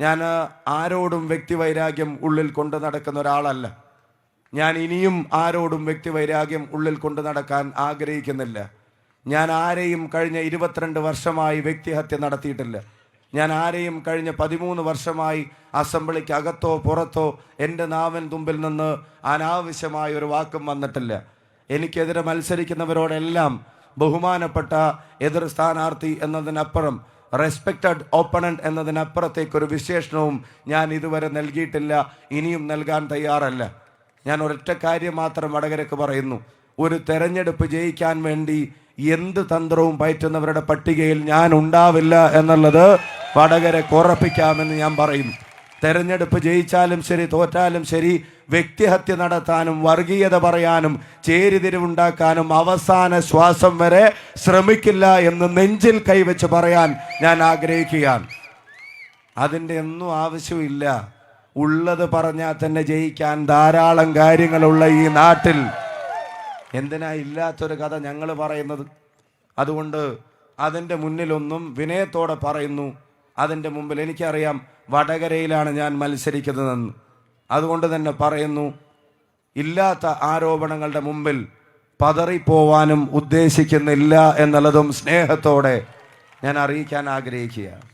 ഞാൻ ആരോടും വ്യക്തിവൈരാഗ്യം ഉള്ളിൽ കൊണ്ട് നടക്കുന്ന ഒരാളല്ല. ഞാൻ ഇനിയും ആരോടും വ്യക്തിവൈരാഗ്യം ഉള്ളിൽ കൊണ്ട് നടക്കാൻ ആഗ്രഹിക്കുന്നില്ല. ഞാൻ ആരെയും കഴിഞ്ഞ ഇരുപത്തിരണ്ട് വർഷമായി വ്യക്തിഹത്യ നടത്തിയിട്ടില്ല. ഞാൻ ആരെയും കഴിഞ്ഞ പതിമൂന്ന് വർഷമായി അസംബ്ലിക്ക് അകത്തോ പുറത്തോ എന്റെ നാവൻ തുമ്പിൽ നിന്ന് അനാവശ്യമായ ഒരു വാക്കും വന്നിട്ടില്ല. എനിക്കെതിരെ മത്സരിക്കുന്നവരോടെല്ലാം ബഹുമാനപ്പെട്ട എതിർ സ്ഥാനാർത്ഥി എന്നതിനപ്പുറം റെസ്പെക്റ്റഡ് ഓപ്പണന്റ് എന്നതിനപ്പുറത്തേക്കൊരു വിശേഷണവും ഞാൻ ഇതുവരെ നൽകിയിട്ടില്ല. ഇനിയും നൽകാൻ തയ്യാറല്ല. ഞാൻ ഒരൊറ്റ കാര്യം മാത്രം വടകരക്ക് പറയുന്നു. ഒരു തെരഞ്ഞെടുപ്പ് ജയിക്കാൻ വേണ്ടി എന്ത് തന്ത്രവും പയറ്റുന്നവരുടെ പട്ടികയിൽ ഞാൻ ഉണ്ടാവില്ല എന്നുള്ളത് വടകരക്ക് ഉറപ്പിക്കാമെന്ന് ഞാൻ പറയും. തെരഞ്ഞെടുപ്പ് ജയിച്ചാലും ശരി തോറ്റാലും ശരി വ്യക്തിഹത്യ നടത്താനും വർഗീയത പറയാനും ചേരിതിരിവുണ്ടാക്കാനും അവസാന ശ്വാസം വരെ ശ്രമിക്കില്ല എന്ന് നെഞ്ചിൽ കൈവച്ച് പറയാൻ ഞാൻ ആഗ്രഹിക്കുകയാണ്. അതിന്റെ ഒന്നും ആവശ്യമില്ല. ഉള്ളത് പറഞ്ഞാൽ തന്നെ ജയിക്കാൻ ധാരാളം കാര്യങ്ങളുള്ള ഈ നാട്ടിൽ. എന്തിനാ ഇല്ലാത്തൊരു കഥ ഞങ്ങൾ പറയുന്നത്? അതുകൊണ്ട് അതിന്റെ മുന്നിലൊന്നും വിനയത്തോടെ പറയുന്നു. അതിന്റെ മുമ്പിൽ എനിക്കറിയാം വടകരയിലാണ് ഞാൻ മത്സരിക്കുന്നതെന്ന്. അതുകൊണ്ട് തന്നെ പറയുന്നു ഇല്ലാത്ത ആരോപണങ്ങളുടെ മുമ്പിൽ പതറിപ്പോവാനും ഉദ്ദേശിക്കുന്നില്ല എന്നുള്ളതും സ്നേഹത്തോടെ ഞാൻ അറിയിക്കാൻ ആഗ്രഹിക്കുകയാണ്.